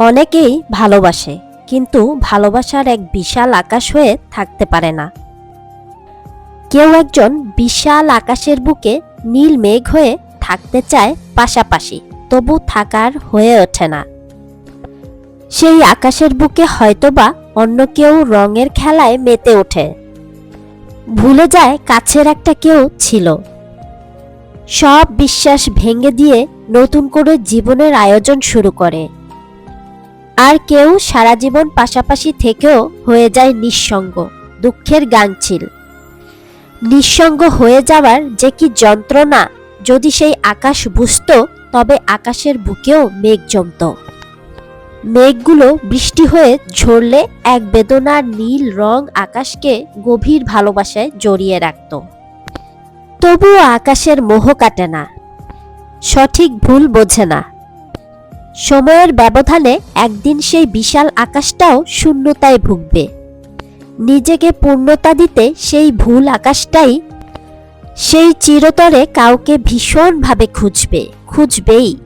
অনেকেই ভালোবাসে, কিন্তু ভালোবাসার এক বিশাল আকাশ হয়ে থাকতে পারে না। কেউ একজন বিশাল আকাশের বুকে নীল মেঘ হয়ে থাকতে চায় পাশাপাশি, তবু থাকার হয়ে ওঠে না। সেই আকাশের বুকে হয়তোবা অন্য কেউ রঙের খেলায় মেতে ওঠে। ভুলে যায় কাছের একটা কেউ ছিল। সব বিশ্বাস ভেঙে দিয়ে নতুন করে জীবনের আয়োজন শুরু করে। আর কেউ সারা জীবন পাশাপাশি থেকেও হয়ে যায় নিঃসঙ্গ, দুঃখের গাংছিল নিঃসঙ্গ হয়ে যাওয়ার যে কি যন্ত্রণা, যদি সেই আকাশ বুঝত, তবে আকাশের বুকেও মেঘ জমত। মেঘগুলো বৃষ্টি হয়ে ঝরলে এক বেদনার নীল রং আকাশকে গভীর ভালোবাসায় জড়িয়ে রাখত। তবুও আকাশের মোহ কাটে না। সঠিক ভুল বোঝে না। সময়ের ব্যবধানে একদিন সেই বিশাল আকাশটাও শূন্যতায় ভুগবে। নিজেকে পূর্ণতা দিতে সেই ভুল আকাশটাই সেই চিরতরে কাউকে ভীষণভাবে খুঁজবে, খুঁজবেই।